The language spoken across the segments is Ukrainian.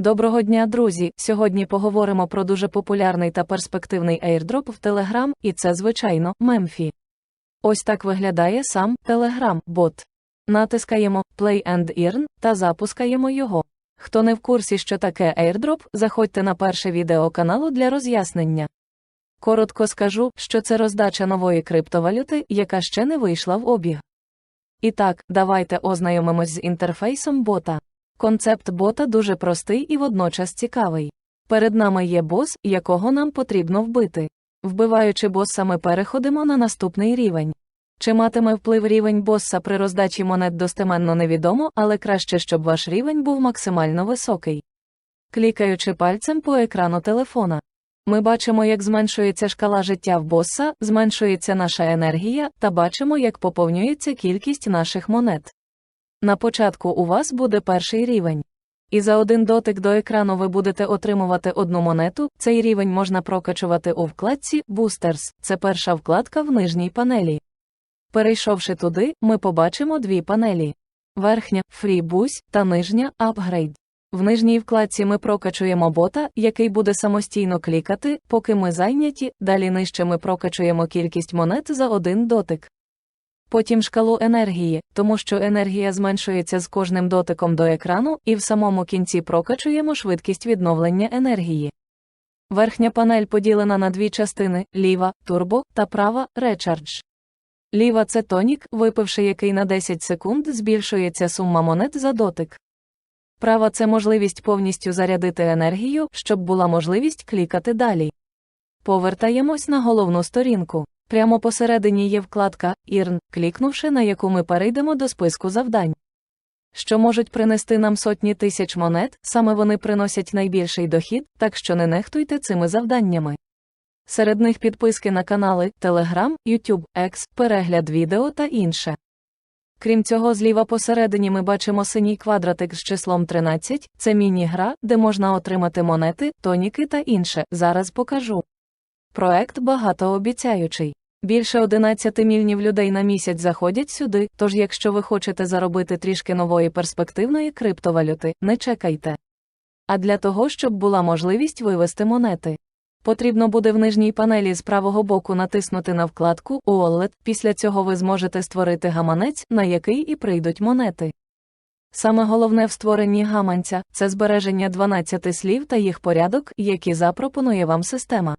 Доброго дня, друзі! Сьогодні поговоримо про дуже популярний та перспективний airdrop в Telegram, і це, звичайно, Мемфі. Ось так виглядає сам Telegram бот. Натискаємо Play and Earn та запускаємо його. Хто не в курсі, що таке airdrop, заходьте на перше відео каналу для роз'яснення. Коротко скажу, що це роздача нової криптовалюти, яка ще не вийшла в обіг. І так, давайте ознайомимось з інтерфейсом бота. Концепт бота дуже простий і водночас цікавий. Перед нами є бос, якого нам потрібно вбити. Вбиваючи боса, ми переходимо на наступний рівень. Чи матиме вплив рівень босса при роздачі монет достеменно невідомо, але краще, щоб ваш рівень був максимально високий. Клікаючи пальцем по екрану телефона. Ми бачимо, як зменшується шкала життя в босса, зменшується наша енергія, та бачимо, як поповнюється кількість наших монет. На початку у вас буде перший рівень. І за один дотик до екрану ви будете отримувати одну монету. Цей рівень можна прокачувати у вкладці Boosters, це перша вкладка в нижній панелі. Перейшовши туди, ми побачимо дві панелі: верхня Free Boost та нижня Upgrade. В нижній вкладці ми прокачуємо бота, який буде самостійно клікати, поки ми зайняті, далі нижче ми прокачуємо кількість монет за один дотик. Потім шкалу енергії, тому що енергія зменшується з кожним дотиком до екрану, і в самому кінці прокачуємо швидкість відновлення енергії. Верхня панель поділена на дві частини: ліва турбо та права Recharge. Ліва це тонік, випивши який на 10 секунд збільшується сума монет за дотик. Права це можливість повністю зарядити енергію, щоб була можливість клікати далі. Повертаємось на головну сторінку. Прямо посередині є вкладка «Earn», клікнувши на яку ми перейдемо до списку завдань. Що можуть принести нам сотні тисяч монет, саме вони приносять найбільший дохід, так що не нехтуйте цими завданнями. Серед них підписки на канали Telegram, YouTube, X, перегляд відео та інше. Крім цього, зліва посередині ми бачимо синій квадратик з числом 13, це міні-гра, де можна отримати монети, тоніки та інше. Зараз покажу. Проект багатообіцяючий. Більше 11 мільйонів людей на місяць заходять сюди, тож якщо ви хочете заробити трішки нової перспективної криптовалюти, не чекайте. А для того, щоб була можливість вивести монети. Потрібно буде в нижній панелі з правого боку натиснути на вкладку Wallet, після цього ви зможете створити гаманець, на який і прийдуть монети. Саме головне в створенні гаманця це збереження 12 слів та їх порядок, які запропонує вам система.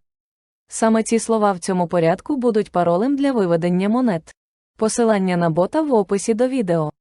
Саме ці слова в цьому порядку будуть паролем для виведення монет. Посилання на бота в описі до відео.